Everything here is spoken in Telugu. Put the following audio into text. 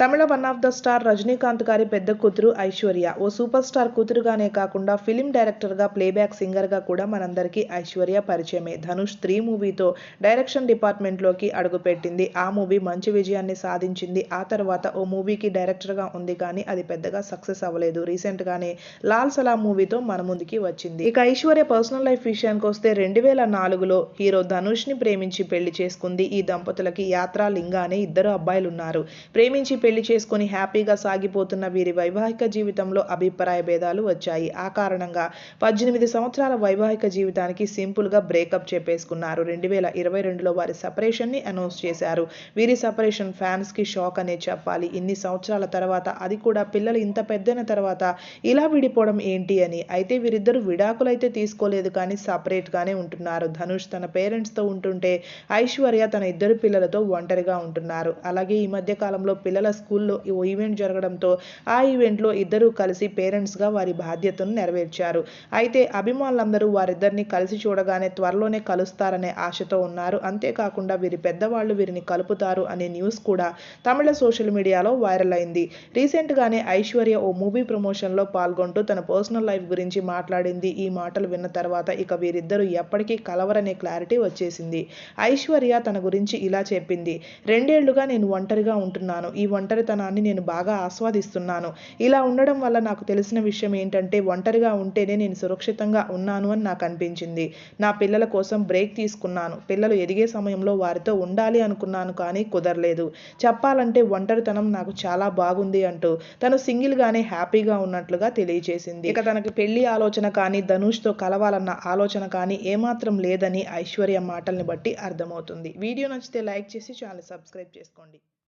Tamil one of the star Rajinikanth గారి పెద్ద కూతురు ఐశ్వర్య. ఓ సూపర్ స్టార్ కూతురుగానే కాకుండా ఫిలిం డైరెక్టర్గా ప్లేబ్యాక్ సింగర్గా కూడా మనందరికీ ఐశ్వర్య పరిచయమే. ధనుష్ త్రీ మూవీతో డైరెక్షన్ డిపార్ట్మెంట్లోకి అడుగుపెట్టింది. ఆ మూవీ మంచి విజయాన్ని సాధించింది. ఆ తర్వాత ఓ మూవీకి డైరెక్టర్గా ఉంది కానీ అది పెద్దగా సక్సెస్ అవ్వలేదు. రీసెంట్గానే లాల్ సలాం మూవీతో మన ముందుకి వచ్చింది. ఇక ఐశ్వర్య పర్సనల్ లైఫ్ విషయానికి వస్తే రెండు వేల నాలుగులో హీరో ధనుష్ని ప్రేమించి పెళ్ళి చేసుకుంది. ఈ దంపతులకి యాత్ర లింగా అనే ఇద్దరు అబ్బాయిలు ఉన్నారు ప్రేమించి పెళ్ళి చేసుకుని హ్యాపీగా సాగిపోతున్న వీరి వైవాహిక జీవితంలో అభిప్రాయ భేదాలు వచ్చాయి. ఆ కారణంగా పద్దెనిమిది సంవత్సరాల వైవాహిక జీవితానికి సింపుల్గా బ్రేకప్ చెప్పేసుకున్నారు. రెండు వేల ఇరవై రెండులో వారి సపరేషన్ని అనౌన్స్ చేశారు. వీరి సపరేషన్ ఫ్యాన్స్కి షాక్ అనే చెప్పాలి. ఇన్ని సంవత్సరాల తర్వాత అది కూడా పిల్లలు ఇంత పెద్దైన తర్వాత ఇలా విడిపోవడం ఏంటి అని. అయితే వీరిద్దరు విడాకులైతే తీసుకోలేదు కానీ సపరేట్ గానే ఉంటున్నారు. ధనుష్ తన పేరెంట్స్తో ఉంటుంటే ఐశ్వర్య తన ఇద్దరు పిల్లలతో ఒంటరిగా ఉంటున్నారు. అలాగే ఈ మధ్య కాలంలో పిల్లల స్కూల్లో ఓ ఈవెంట్ జరగడంతో ఆ ఈవెంట్లో ఇద్దరూ కలిసి పేరెంట్స్గా వారి బాధ్యతను నెరవేర్చారు. అయితే అభిమానులందరూ వారిద్దరిని కలిసి చూడగానే త్వరలోనే కలుస్తారనే ఆశతో ఉన్నారు. అంతేకాకుండా వీరి పెద్దవాళ్ళు వీరిని కలుపుతారు అనే న్యూస్ కూడా తమిళ సోషల్ మీడియాలో వైరల్ అయింది. రీసెంట్గానే ఐశ్వర్య ఓ మూవీ ప్రమోషన్లో పాల్గొంటూ తన పర్సనల్ లైఫ్ గురించి మాట్లాడింది. ఈ మాటలు విన్న తర్వాత ఇక వీరిద్దరూ ఎప్పటికీ కలవరనే క్లారిటీ వచ్చేసింది. ఐశ్వర్య తన గురించి ఇలా చెప్పింది రెండేళ్ళుగా నేను ఒంటరిగా ఉంటున్నాను. ఈ ఒంటరితనాన్ని నేను బాగా ఆస్వాదిస్తున్నాను. ఇలా ఉండడం వల్ల నాకు తెలిసిన విషయం ఏంటంటే ఒంటరిగా ఉంటేనే నేను సురక్షితంగా ఉన్నాను అని నాకు అనిపించింది. నా పిల్లల కోసం బ్రేక్ తీసుకున్నాను. పిల్లలు ఎదిగే సమయంలో వారితో ఉండాలి అనుకున్నాను కానీ కుదరలేదు. చెప్పాలంటే ఒంటరితనం నాకు చాలా బాగుంది అంటూ తను సింగిల్గానే హ్యాపీగా ఉన్నట్లుగా తెలియజేసింది ఇక తనకి పెళ్ళి ఆలోచన కానీ ధనుష్తో కలవాలన్న ఆలోచన కానీ ఏమాత్రం లేదని ఐశ్వర్య మాటల్ని బట్టి అర్థమవుతుంది. వీడియో నచ్చితే లైక్ చేసి ఛానల్ సబ్స్క్రైబ్ చేసుకోండి.